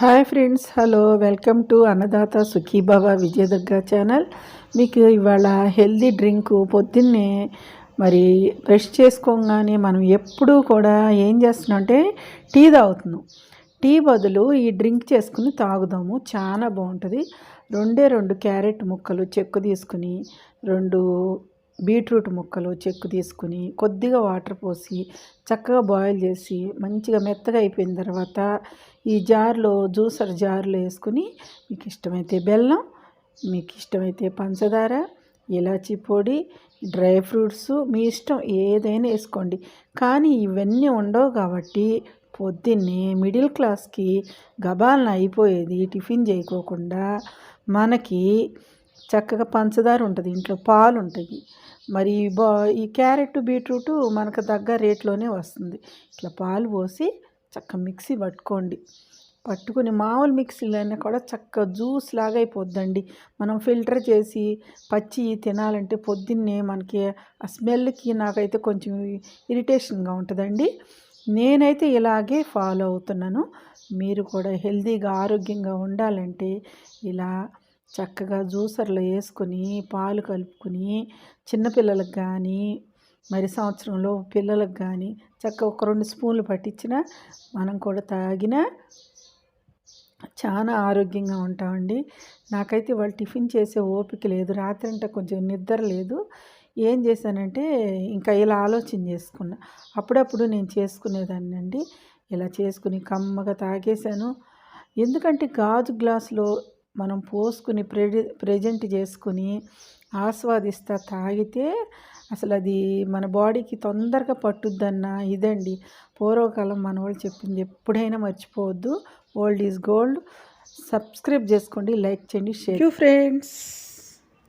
Hi friends hello welcome to Annadata Sukhibaba Vijayadurga channel. మీకు ఇవాళ healthy drink పొద్దున్నే మరి బ్రష్ చేసుకోగానే మనం ఎప్పుడూ కూడా ఏం చేస్తున్నాం అంటే టీ తాగుతున్నాం. టీ బదులు ఈ డ్రింక్ చేసుకుని తాగుదాము చాలా బాగుంటుంది. రెండే రెండు క్యారెట్ ముక్కలు చెక్కు తీసుకుని రెండు బీట్రూట్ ముక్కలు చెక్కు తీసుకుని కొద్దిగా వాటర్ పోసి చక్కగా బాయిల్ చేసి మంచిగా మెత్తగా అయిపోయిన తర్వాత ఈ జార్లో జ్యూసర్ జార్లో వేసుకుని మీకు ఇష్టమైతే బెల్లం మీకు ఇష్టమైతే పంచదార ఇలాచీ పొడి డ్రై ఫ్రూట్స్ మీ ఇష్టం ఏదైనా వేసుకోండి. కానీ ఇవన్నీ ఉండవు కాబట్టి పొద్దున్నే మిడిల్ క్లాస్కి గబాలను అయిపోయేది టిఫిన్ చేయకోకుండా మనకి చక్కగా పంచదార ఉంటుంది ఇంట్లో పాలు ఉంటాయి మరి బా ఈ క్యారెట్ బీట్రూట్ మనకు తగ్గ రేట్లోనే వస్తుంది. ఇట్లా పాలు పోసి చక్కగా మిక్సీ పట్టుకోండి. పట్టుకుని మామూలు మిక్సీలైనా కూడా చక్కగా జ్యూస్ లాగా అయిపోద్దండి. మనం ఫిల్టర్ చేసి పచ్చి తినాలంటే పొద్దున్నే మనకి ఆ స్మెల్కి నాకైతే కొంచెం ఇరిటేషన్గా ఉంటుందండి. నేనైతే ఇలాగే ఫాలో అవుతున్నాను. మీరు కూడా హెల్తీగా ఆరోగ్యంగా ఉండాలంటే ఇలా చక్కగా జ్యూసర్లో వేసుకొని పాలు కలుపుకొని చిన్నపిల్లలకు కానీ మరి సంవత్సరంలో పిల్లలకు కానీ చక్కగా ఒక రెండు స్పూన్లు పట్టించిన మనం కూడా తాగిన చాలా ఆరోగ్యంగా ఉంటామండి. నాకైతే వాళ్ళు టిఫిన్ చేసే ఓపిక లేదు రాత్రి అంటే కొంచెం నిద్ర లేదు. ఏం చేశానంటే ఇంకా ఇలా ఆలోచన చేసుకున్నా. అప్పుడప్పుడు నేను చేసుకునేదాన్ని అండి. ఇలా చేసుకుని కమ్మగా తాగేశాను. ఎందుకంటే గాజు గ్లాసులో మనం పోసుకుని ప్రెజె ప్రజెంట్ చేసుకుని ఆస్వాదిస్తా తాగితే అసలు అది మన బాడీకి తొందరగా పట్టుద్దన్న ఇదండి. పూర్వకాలం మన వాళ్ళు చెప్పింది ఎప్పుడైనా మర్చిపోవద్దు. Old is gold. సబ్స్క్రైబ్ చేసుకోండి లైక్ చేయండి షేర్ ఫ్రెండ్స్.